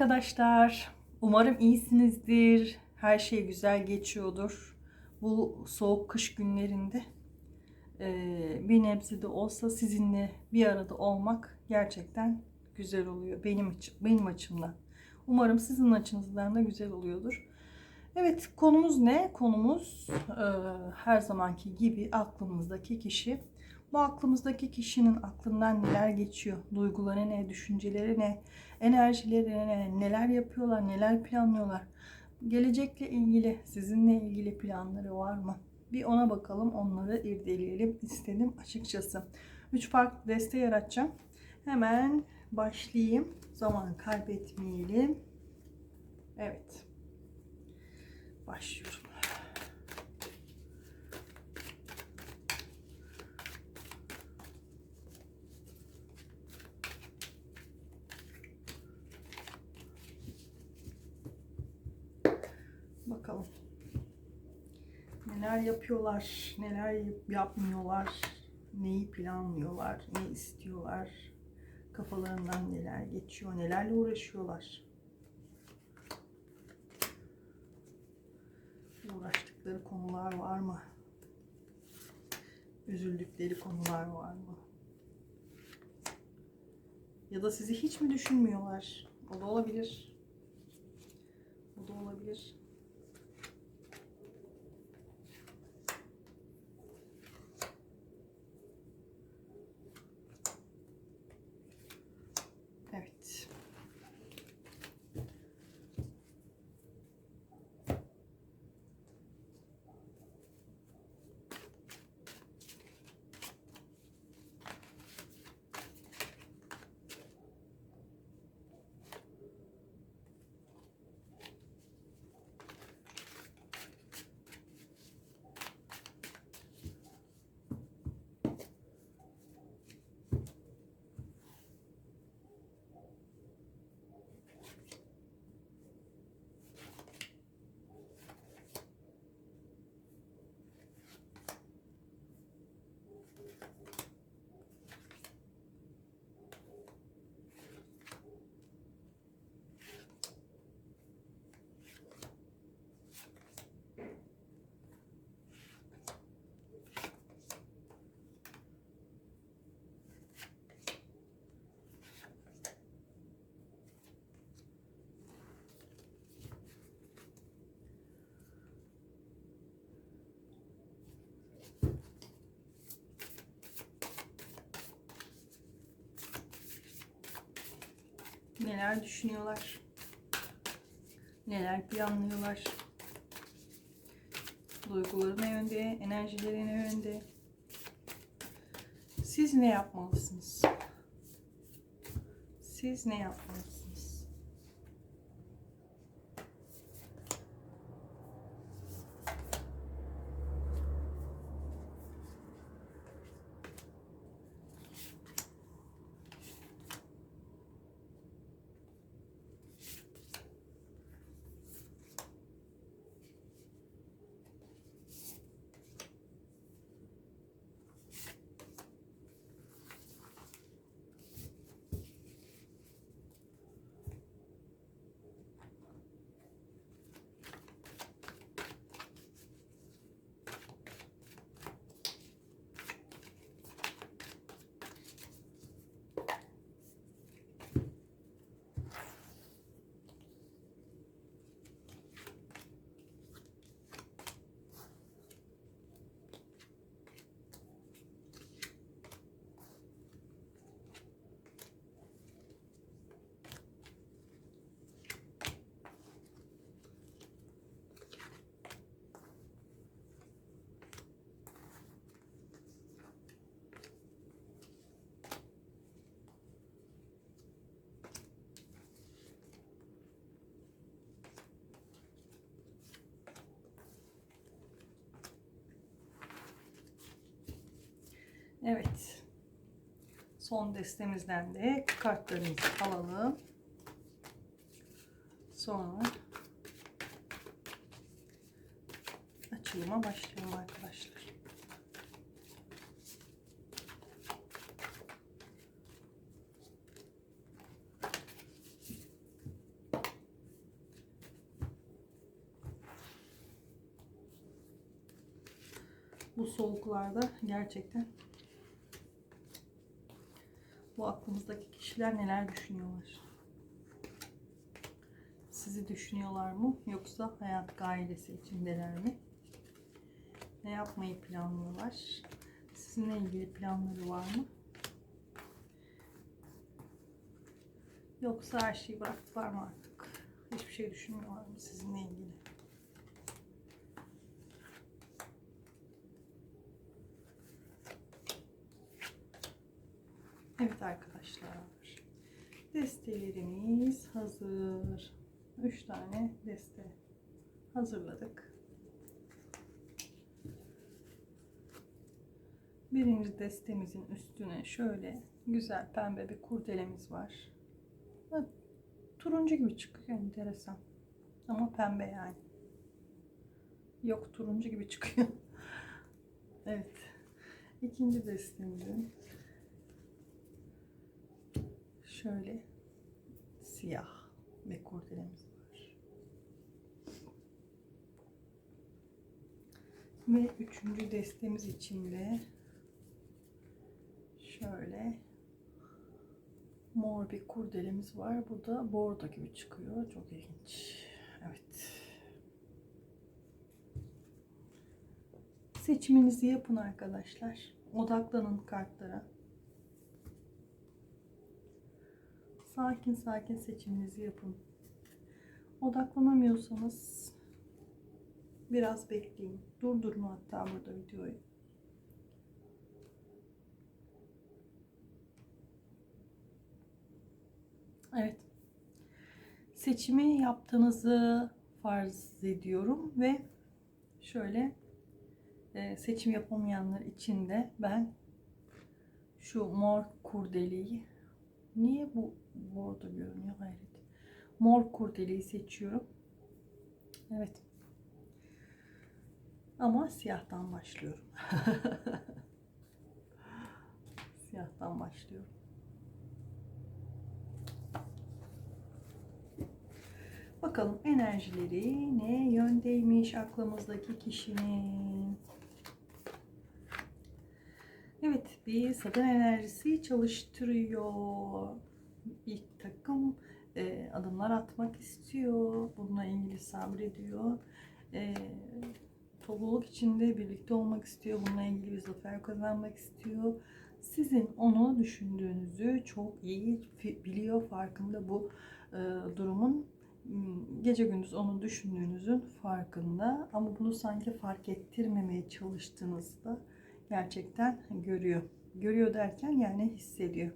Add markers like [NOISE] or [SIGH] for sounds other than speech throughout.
arkadaşlar. Umarım iyisinizdir. Her şey güzel geçiyordur. Bu soğuk kış günlerinde eee, bir nebze de olsa sizinle bir arada olmak gerçekten güzel oluyor benim için, benim açımdan. Umarım sizin açınızdan da güzel oluyordur. Evet konumuz ne? Konumuz eee, her zamanki gibi aklımızdaki kişi. Bu aklımızdaki kişinin aklından neler geçiyor? Duyguları ne? Düşünceleri ne? enerjileri ne, neler yapıyorlar, neler planlıyorlar. Gelecekle ilgili, sizinle ilgili planları var mı? Bir ona bakalım, onları irdeleyelim istedim açıkçası. Üç farklı deste yaratacağım. Hemen başlayayım. Zaman kaybetmeyelim. Evet. Başlıyorum. Bakalım. Neler yapıyorlar, neler yap- yapmıyorlar, neyi planlıyorlar, ne istiyorlar, kafalarından neler geçiyor, nelerle uğraşıyorlar. Uğraştıkları konular var mı? Üzüldükleri konular var mı? Ya da sizi hiç mi düşünmüyorlar? O da olabilir. O da olabilir. Evet. Neler düşünüyorlar? Neler planlıyorlar? Duyguları ne yönde? Enerjileri ne yönde? Siz ne yapmalısınız? Siz ne yapmalısınız? Son destemizden de kartlarımızı alalım. Sonra açılıma başlayalım arkadaşlar. Bu soğuklarda gerçekten bu aklımızdaki kişiler neler düşünüyorlar? Sizi düşünüyorlar mı? Yoksa hayat gailesi içindeler mi? Ne yapmayı planlıyorlar? Sizinle ilgili planları var mı? Yoksa her şeyi bıraktılar mı artık? Hiçbir şey düşünmüyorlar mı sizinle ilgili? Evet arkadaşlar. Destelerimiz hazır. 3 tane deste hazırladık. Birinci destemizin üstüne şöyle güzel pembe bir kurdelemiz var. Turuncu gibi çıkıyor enteresan. Ama pembe yani. Yok turuncu gibi çıkıyor. [LAUGHS] evet. İkinci destemizin şöyle siyah bir kurdelemiz var. Ve üçüncü destemiz için de şöyle mor bir kurdelemiz var. Bu da bordo gibi çıkıyor. Çok ilginç. Evet. Seçiminizi yapın arkadaşlar. Odaklanın kartlara. Sakin sakin seçiminizi yapın. Odaklanamıyorsanız biraz bekleyin. Durdurun hatta burada videoyu. Evet. Seçimi yaptığınızı farz ediyorum ve şöyle e, seçim yapamayanlar için de ben şu mor kurdeleyi niye bu bordo görünüyor hayret. Mor kurdeleyi seçiyorum. Evet. Ama siyahtan başlıyorum. [LAUGHS] siyahtan başlıyorum. Bakalım enerjileri ne yöndeymiş aklımızdaki kişinin. Evet bir kadın enerjisi çalıştırıyor. Bir takım e, adımlar atmak istiyor. Bununla ilgili sabrediyor. E, topluluk içinde birlikte olmak istiyor. Bununla ilgili bir zafer kazanmak istiyor. Sizin onu düşündüğünüzü çok iyi biliyor, farkında bu e, durumun Hmm, gece gündüz onu düşündüğünüzün farkında ama bunu sanki fark ettirmemeye çalıştığınızda gerçekten görüyor. Görüyor derken yani hissediyor.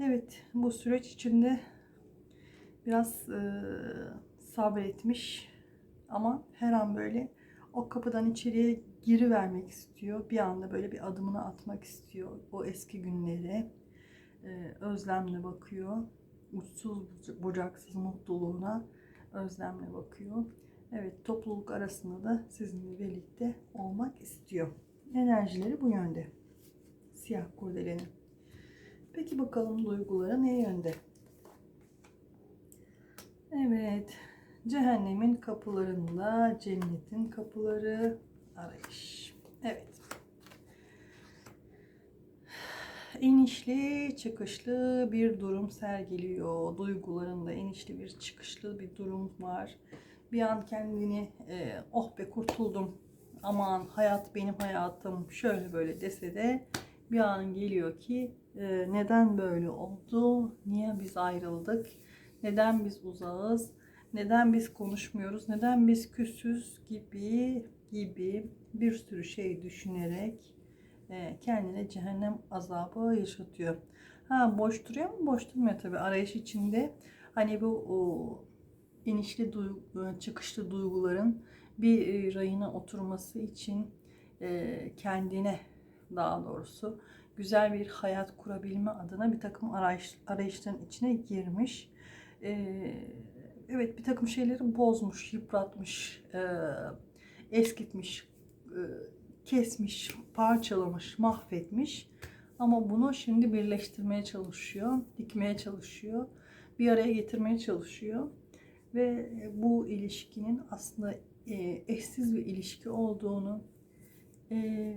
Evet bu süreç içinde biraz e, sabretmiş ama her an böyle o kapıdan içeriye giri vermek istiyor. Bir anda böyle bir adımını atmak istiyor. O eski günlere e, özlemle bakıyor uçsuz bucaksız mutluluğuna özlemle bakıyor. Evet topluluk arasında da sizinle birlikte olmak istiyor. Enerjileri bu yönde. Siyah kurdelenin. Peki bakalım duyguları ne yönde? Evet. Cehennemin kapılarında cennetin kapıları arayış. Evet. inişli çıkışlı bir durum sergiliyor. Duygularında inişli bir çıkışlı bir durum var. Bir an kendini e, oh be kurtuldum aman hayat benim hayatım şöyle böyle dese de bir an geliyor ki e, neden böyle oldu? Niye biz ayrıldık? Neden biz uzağız? Neden biz konuşmuyoruz? Neden biz küsüz gibi gibi bir sürü şey düşünerek e, kendine cehennem azabı yaşatıyor. Ha boş duruyor mu? Boş durmuyor tabii. Arayış içinde hani bu o, inişli duygu, çıkışlı duyguların bir e, rayına oturması için e, kendine daha doğrusu güzel bir hayat kurabilme adına bir takım arayış, arayışların içine girmiş. evet bir takım şeyleri bozmuş, yıpratmış, eskitmiş, kesmiş, parçalamış, mahvetmiş. Ama bunu şimdi birleştirmeye çalışıyor, dikmeye çalışıyor, bir araya getirmeye çalışıyor. Ve bu ilişkinin aslında e, eşsiz bir ilişki olduğunu, e,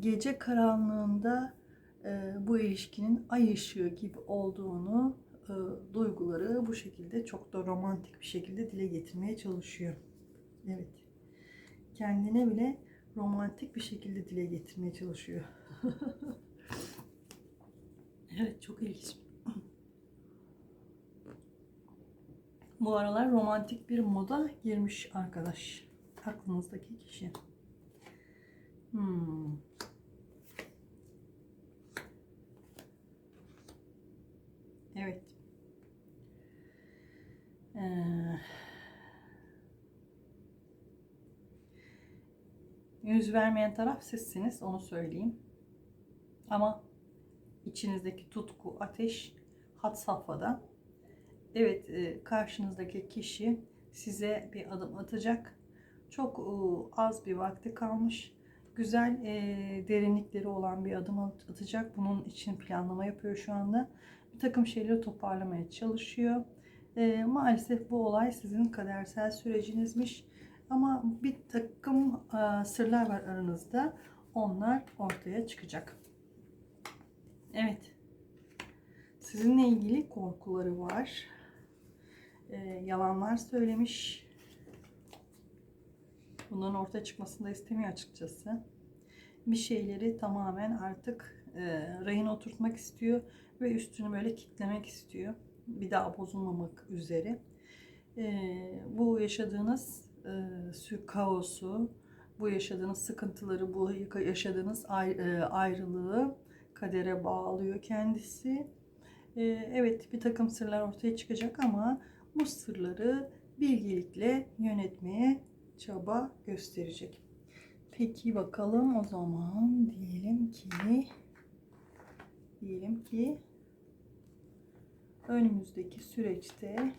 gece karanlığında e, bu ilişkinin ay ışığı gibi olduğunu e, duyguları bu şekilde çok da romantik bir şekilde dile getirmeye çalışıyor. Evet. Kendine bile romantik bir şekilde dile getirmeye çalışıyor. [LAUGHS] evet çok ilginç. Bu aralar romantik bir moda girmiş arkadaş. Aklınızdaki kişi. Hmm. Evet. Ee, yüz vermeyen taraf sizsiniz, onu söyleyeyim. Ama içinizdeki tutku, ateş had safhada. Evet, e, karşınızdaki kişi size bir adım atacak. Çok e, az bir vakti kalmış. Güzel e, derinlikleri olan bir adım atacak. Bunun için planlama yapıyor şu anda. Takım şeyleri toparlamaya çalışıyor. E, maalesef bu olay sizin kadersel sürecinizmiş. Ama bir takım e, sırlar var aranızda. Onlar ortaya çıkacak. Evet. Sizinle ilgili korkuları var. E, yalanlar söylemiş. Bunların ortaya çıkmasını da istemiyor açıkçası. Bir şeyleri tamamen artık e, rayına oturtmak istiyor ve üstünü böyle kitlemek istiyor. Bir daha bozulmamak üzere. E, bu yaşadığınız e, kaosu, bu yaşadığınız sıkıntıları, bu yaşadığınız e, ayrılığı kadere bağlıyor kendisi. E, evet bir takım sırlar ortaya çıkacak ama bu sırları bilgelikle yönetmeye çaba gösterecek. Peki bakalım o zaman diyelim ki diyelim ki önümüzdeki süreçte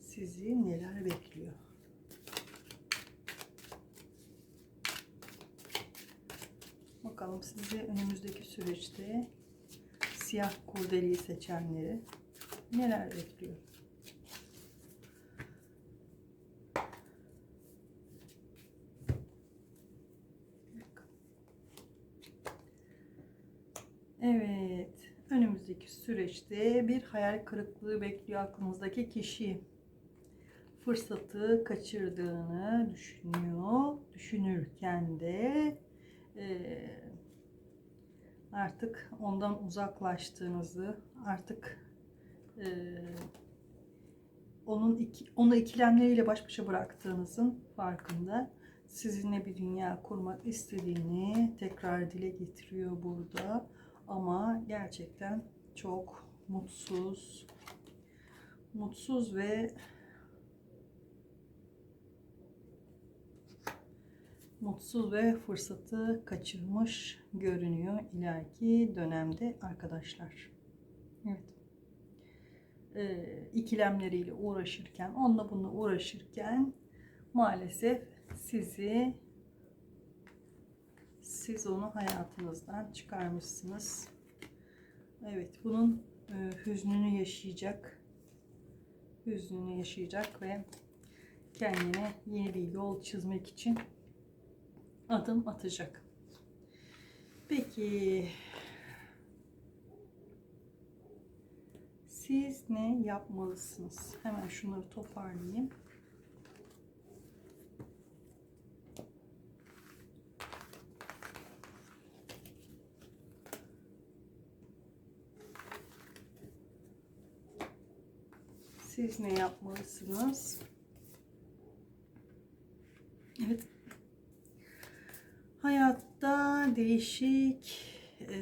sizi neler bekliyor? Bakalım sizi önümüzdeki süreçte siyah kurdeleyi seçenleri neler bekliyor? Evet. Önümüzdeki süreçte bir hayal kırıklığı bekliyor aklınızdaki kişi. Fırsatı kaçırdığını düşünüyor. Düşünürken de e, artık ondan uzaklaştığınızı, artık e, onun iki, onu ikilemleriyle baş başa bıraktığınızın farkında. Sizinle bir dünya kurmak istediğini tekrar dile getiriyor burada ama gerçekten çok mutsuz. Mutsuz ve mutsuz ve fırsatı kaçırmış görünüyor ileriki dönemde arkadaşlar. Evet. Ee, ikilemleriyle uğraşırken, onunla bununla uğraşırken maalesef sizi siz onu hayatınızdan çıkarmışsınız. Evet, bunun e, hüznünü yaşayacak. Hüznünü yaşayacak ve kendine yeni bir yol çizmek için adım atacak. Peki siz ne yapmalısınız? Hemen şunları toparlayayım. Siz ne yapmalısınız? Evet. Hayatta değişik e,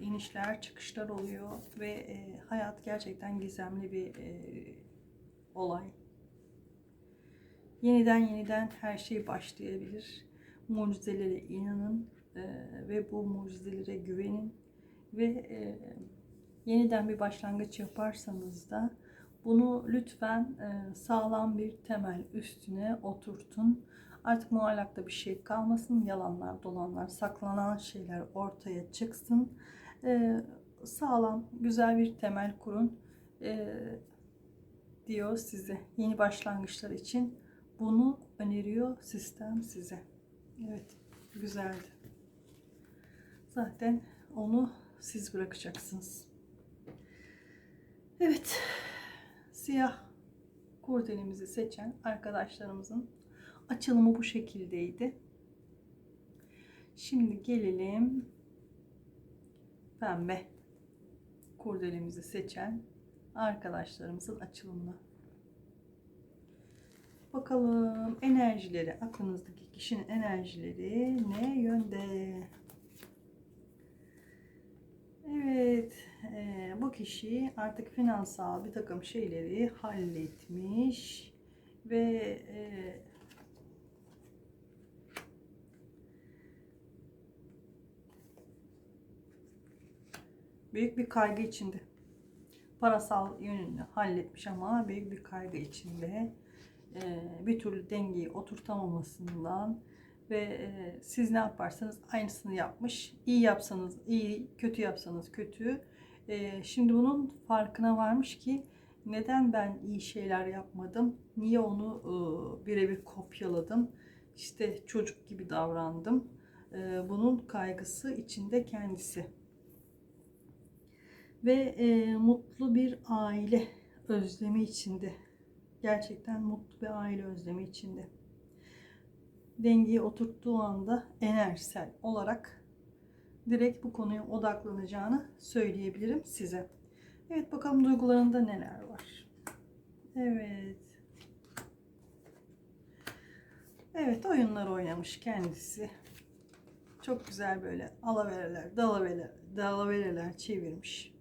inişler, çıkışlar oluyor ve e, hayat gerçekten gizemli bir e, olay. Yeniden yeniden her şey başlayabilir. Mucizelere inanın e, ve bu mucizelere güvenin ve e, yeniden bir başlangıç yaparsanız da bunu lütfen e, sağlam bir temel üstüne oturtun. Artık muallakta bir şey kalmasın. Yalanlar, dolanlar, saklanan şeyler ortaya çıksın. E, sağlam, güzel bir temel kurun e, diyor size. Yeni başlangıçlar için bunu öneriyor sistem size. Evet. Güzeldi. Zaten onu siz bırakacaksınız. Evet. Siyah kurdelemizi seçen arkadaşlarımızın açılımı bu şekildeydi. Şimdi gelelim pembe kurdelemizi seçen arkadaşlarımızın açılımına. Bakalım enerjileri, aklınızdaki kişinin enerjileri ne yönde? Evet, e, bu kişi artık finansal bir takım şeyleri halletmiş ve e, büyük bir kaygı içinde. Parasal yönünü halletmiş ama büyük bir kaygı içinde. E, bir türlü dengeyi oturtamamasından ve e, siz ne yaparsanız aynısını yapmış. İyi yapsanız iyi, kötü yapsanız kötü. E, şimdi bunun farkına varmış ki neden ben iyi şeyler yapmadım? Niye onu e, birebir kopyaladım? İşte çocuk gibi davrandım. E, bunun kaygısı içinde kendisi. Ve e, mutlu bir aile özlemi içinde. Gerçekten mutlu bir aile özlemi içinde dengeyi oturttuğu anda enerjisel olarak direkt bu konuya odaklanacağını söyleyebilirim size. Evet bakalım duygularında neler var. Evet. Evet oyunlar oynamış kendisi. Çok güzel böyle alavereler, dalavereler, dalavereler çevirmiş.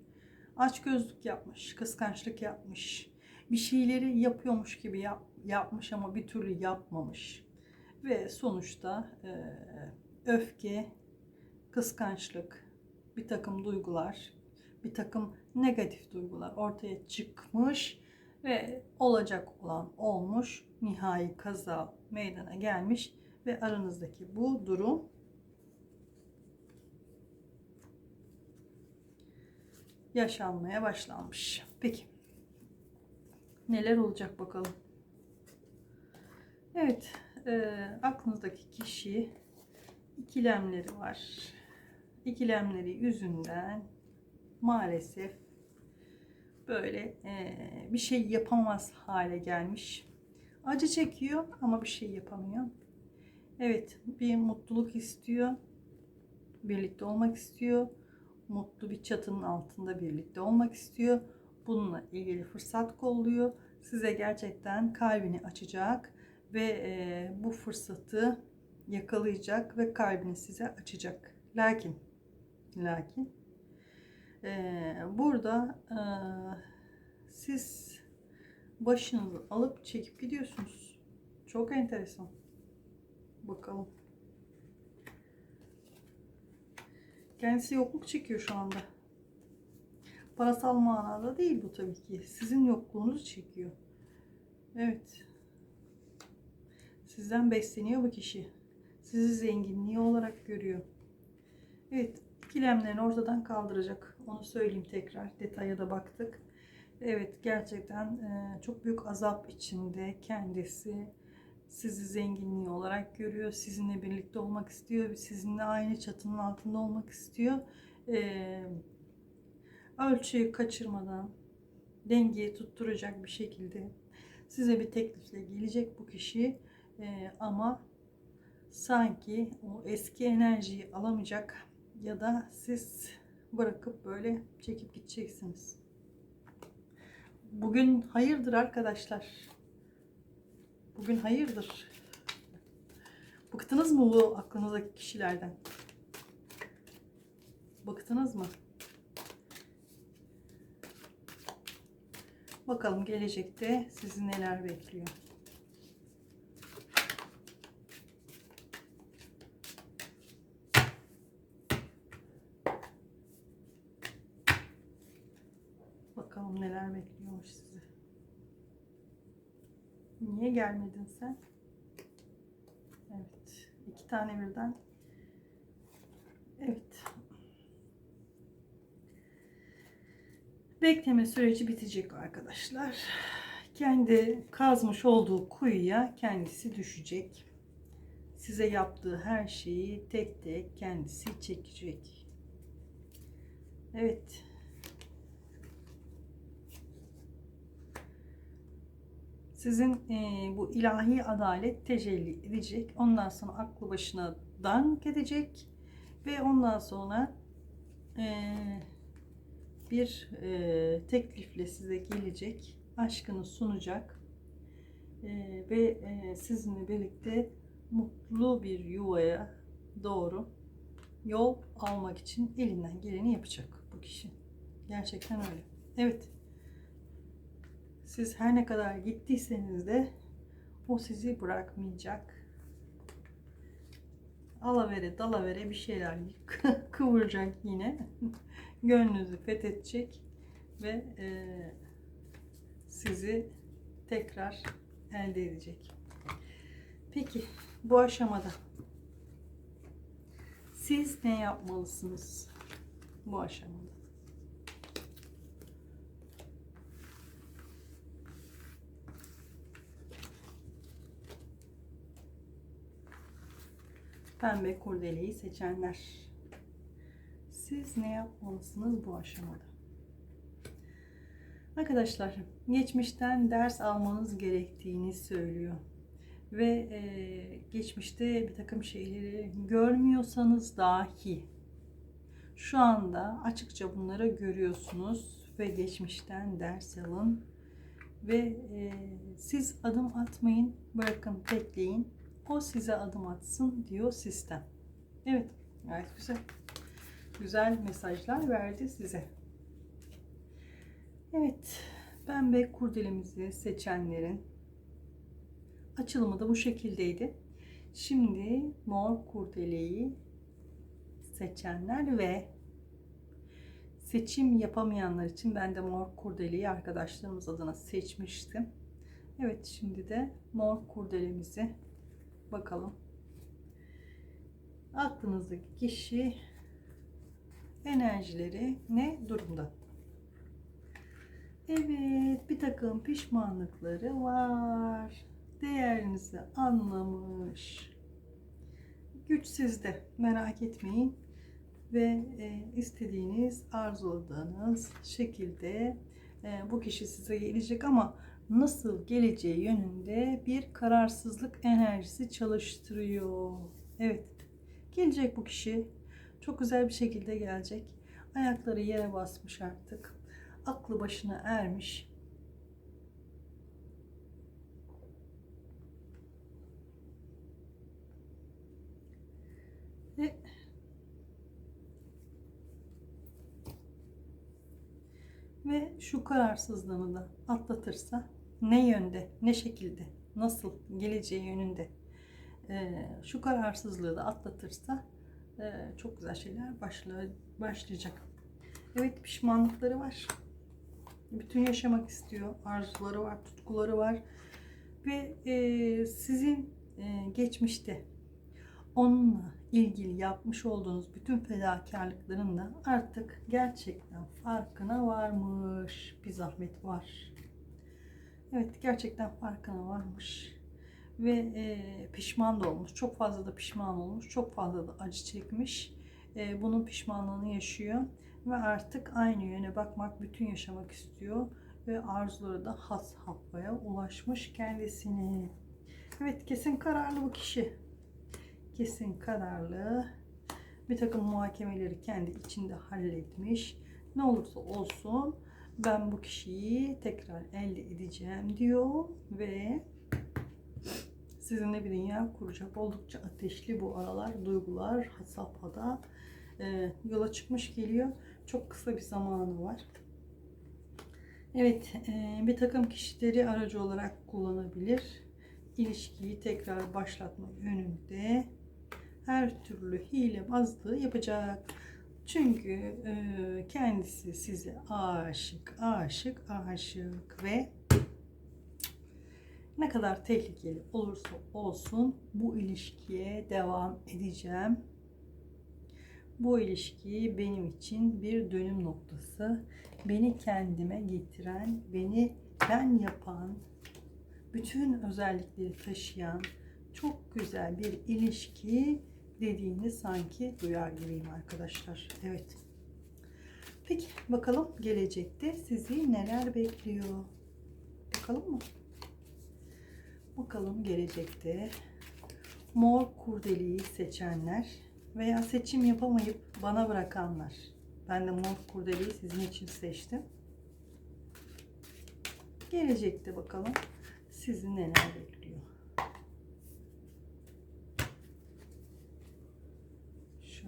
Aç gözlük yapmış, kıskançlık yapmış. Bir şeyleri yapıyormuş gibi yap, yapmış ama bir türlü yapmamış ve sonuçta e, öfke, kıskançlık, bir takım duygular, bir takım negatif duygular ortaya çıkmış ve olacak olan olmuş, nihai kaza meydana gelmiş ve aranızdaki bu durum yaşanmaya başlanmış. Peki neler olacak bakalım. Evet, e, aklınızdaki kişi ikilemleri var. İkilemleri yüzünden maalesef böyle e, bir şey yapamaz hale gelmiş. Acı çekiyor ama bir şey yapamıyor. Evet, bir mutluluk istiyor. Birlikte olmak istiyor. Mutlu bir çatının altında birlikte olmak istiyor. Bununla ilgili fırsat kolluyor. Size gerçekten kalbini açacak ve e, bu fırsatı yakalayacak ve kalbini size açacak. Lakin lakin e, burada e, siz başınızı alıp çekip gidiyorsunuz. Çok enteresan. Bakalım. Kendisi yokluk çekiyor şu anda. Parasal manada değil bu tabii ki. Sizin yokluğunuzu çekiyor. Evet. Sizden besleniyor bu kişi. Sizi zenginliği olarak görüyor. Evet, ikilemlerini ortadan kaldıracak. Onu söyleyeyim tekrar. Detaya da baktık. Evet, gerçekten e, çok büyük azap içinde kendisi sizi zenginliği olarak görüyor. Sizinle birlikte olmak istiyor. Sizinle aynı çatının altında olmak istiyor. E, ölçüyü kaçırmadan dengeyi tutturacak bir şekilde size bir teklifle gelecek bu kişi ee, ama sanki o eski enerjiyi alamayacak ya da siz bırakıp böyle çekip gideceksiniz. Bugün hayırdır arkadaşlar. Bugün hayırdır. Bıktınız mı bu aklınızdaki kişilerden? Bıktınız mı? Bakalım gelecekte sizi neler bekliyor. Bakalım neler bekliyormuş sizi. Niye gelmedin sen? Evet. iki tane birden. Evet. Bekleme süreci bitecek arkadaşlar. Kendi kazmış olduğu kuyuya kendisi düşecek. size yaptığı her şeyi tek tek kendisi çekecek. Evet. Sizin e, bu ilahi adalet tecelli edecek. Ondan sonra aklı başına dank edecek. Ve ondan sonra e, bir e, teklifle size gelecek. Aşkını sunacak. E, ve e, sizinle birlikte mutlu bir yuvaya doğru yol almak için elinden geleni yapacak bu kişi. Gerçekten öyle. Evet. Siz her ne kadar gittiyseniz de o sizi bırakmayacak. Alavere dalavere bir şeyler [LAUGHS] kıvıracak yine. [LAUGHS] Gönlünüzü fethedecek ve e, sizi tekrar elde edecek. Peki bu aşamada siz ne yapmalısınız bu aşamada? Pembe kurdeleyi seçenler. Siz ne yapmalısınız bu aşamada? Arkadaşlar, geçmişten ders almanız gerektiğini söylüyor. Ve e, geçmişte bir takım şeyleri görmüyorsanız dahi şu anda açıkça bunları görüyorsunuz ve geçmişten ders alın. Ve e, siz adım atmayın, bırakın, bekleyin. O size adım atsın diyor sistem. Evet, gayet güzel. Güzel mesajlar verdi size. Evet, pembe kurdelemizi seçenlerin açılımı da bu şekildeydi. Şimdi mor kurdeleyi seçenler ve seçim yapamayanlar için ben de mor kurdeleyi arkadaşlarımız adına seçmiştim. Evet şimdi de mor kurdelemizi bakalım. Aklınızdaki kişi enerjileri ne durumda? Evet, bir takım pişmanlıkları var. Değerinizi anlamış. Güç sizde, merak etmeyin. Ve e, istediğiniz, arzuladığınız şekilde e, bu kişi size gelecek ama nasıl geleceği yönünde bir kararsızlık enerjisi çalıştırıyor. Evet, gelecek bu kişi. Çok güzel bir şekilde gelecek. Ayakları yere basmış artık aklı başına ermiş. Ve ve şu kararsızlığını da atlatırsa ne yönde, ne şekilde, nasıl geleceği yönünde e, şu kararsızlığı da atlatırsa e, çok güzel şeyler başlayacak. Evet pişmanlıkları var bütün yaşamak istiyor. Arzuları var, tutkuları var. Ve e, sizin geçmişte onunla ilgili yapmış olduğunuz bütün fedakarlıkların da artık gerçekten farkına varmış. Bir zahmet var. Evet gerçekten farkına varmış. Ve e, pişman da olmuş. Çok fazla da pişman olmuş. Çok fazla da acı çekmiş. E, bunun pişmanlığını yaşıyor ve artık aynı yöne bakmak, bütün yaşamak istiyor ve arzuları da has hafaya ulaşmış kendisini. Evet kesin kararlı bu kişi. Kesin kararlı. Bir takım muhakemeleri kendi içinde halletmiş. Ne olursa olsun ben bu kişiyi tekrar elde edeceğim diyor ve sizinle bir dünya kuracak. Oldukça ateşli bu aralar duygular hasafhada e, yola çıkmış geliyor. Çok kısa bir zamanı var. Evet, e, bir takım kişileri aracı olarak kullanabilir. İlişkiyi tekrar başlatma yönünde her türlü hile bazlığı yapacak. Çünkü e, kendisi size aşık, aşık, aşık ve ne kadar tehlikeli olursa olsun bu ilişkiye devam edeceğim bu ilişki benim için bir dönüm noktası. Beni kendime getiren, beni ben yapan, bütün özellikleri taşıyan çok güzel bir ilişki dediğini sanki duyar gibiyim arkadaşlar. Evet. Peki bakalım gelecekte sizi neler bekliyor? Bakalım mı? Bakalım gelecekte mor kurdeliyi seçenler veya seçim yapamayıp bana bırakanlar. Ben de mor kurdeliyi sizin için seçtim. Gelecekte bakalım sizi neler bekliyor.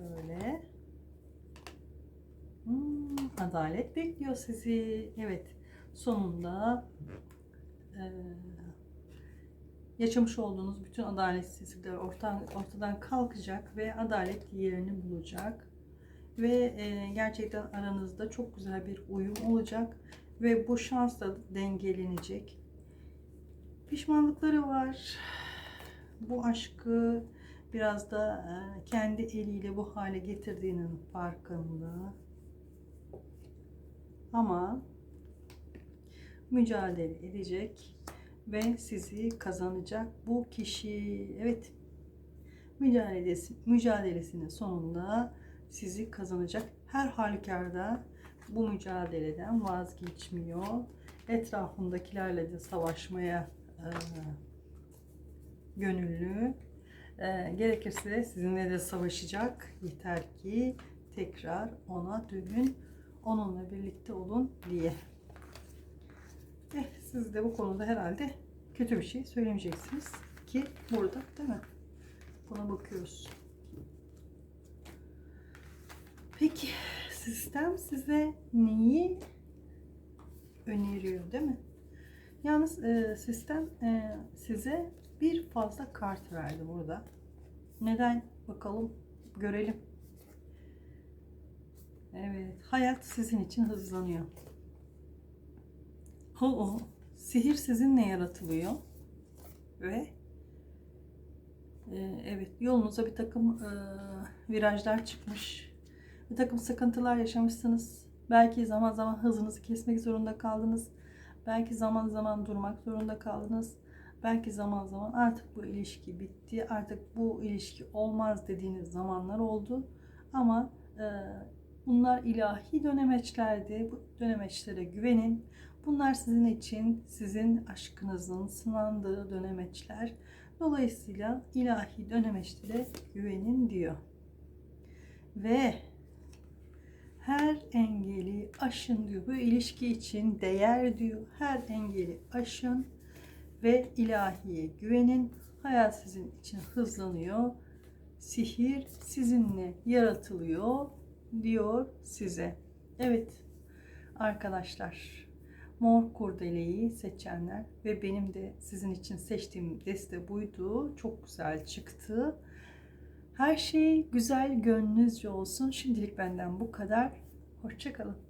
Şöyle. Hmm, adalet bekliyor sizi. Evet. Sonunda eee, yaşamış olduğunuz bütün adaletsizlikler ortadan, ortadan kalkacak ve adalet yerini bulacak. Ve eee, gerçekten aranızda çok güzel bir uyum olacak ve bu şans dengelenecek. Pişmanlıkları var. Bu aşkı biraz da e, kendi eliyle bu hale getirdiğinin farkında. Ama mücadele edecek ve sizi kazanacak bu kişi. Evet. Mücadelesi, mücadelesinin sonunda sizi kazanacak. Her halükarda bu mücadeleden vazgeçmiyor. Etrafındakilerle de savaşmaya e, gönüllü. E, gerekirse sizinle de savaşacak. Yeter ki tekrar ona dönün, onunla birlikte olun diye. Eh, siz de bu konuda herhalde kötü bir şey söylemeyeceksiniz ki burada değil mi? Buna bakıyoruz. Peki sistem size neyi öneriyor değil mi? Yalnız e, sistem e, size bir fazla kart verdi burada. Neden? Bakalım görelim. Evet, hayat sizin için hızlanıyor. O, o. Sihir sizinle yaratılıyor. Ve e, evet yolunuza bir takım e, virajlar çıkmış. Bir takım sıkıntılar yaşamışsınız. Belki zaman zaman hızınızı kesmek zorunda kaldınız. Belki zaman zaman durmak zorunda kaldınız. Belki zaman zaman artık bu ilişki bitti, artık bu ilişki olmaz dediğiniz zamanlar oldu. Ama e, bunlar ilahi dönemeçlerdi. Bu dönemeçlere güvenin. Bunlar sizin için, sizin aşkınızın sınandığı dönemeçler. Dolayısıyla ilahi dönemeçlere güvenin diyor. Ve her engeli aşın diyor. Bu ilişki için değer diyor. Her engeli aşın ve ilahiye güvenin. Hayat sizin için hızlanıyor. Sihir sizinle yaratılıyor diyor size. Evet arkadaşlar mor kurdeleyi seçenler ve benim de sizin için seçtiğim deste buydu. Çok güzel çıktı. Her şey güzel gönlünüzce olsun. Şimdilik benden bu kadar. Hoşçakalın.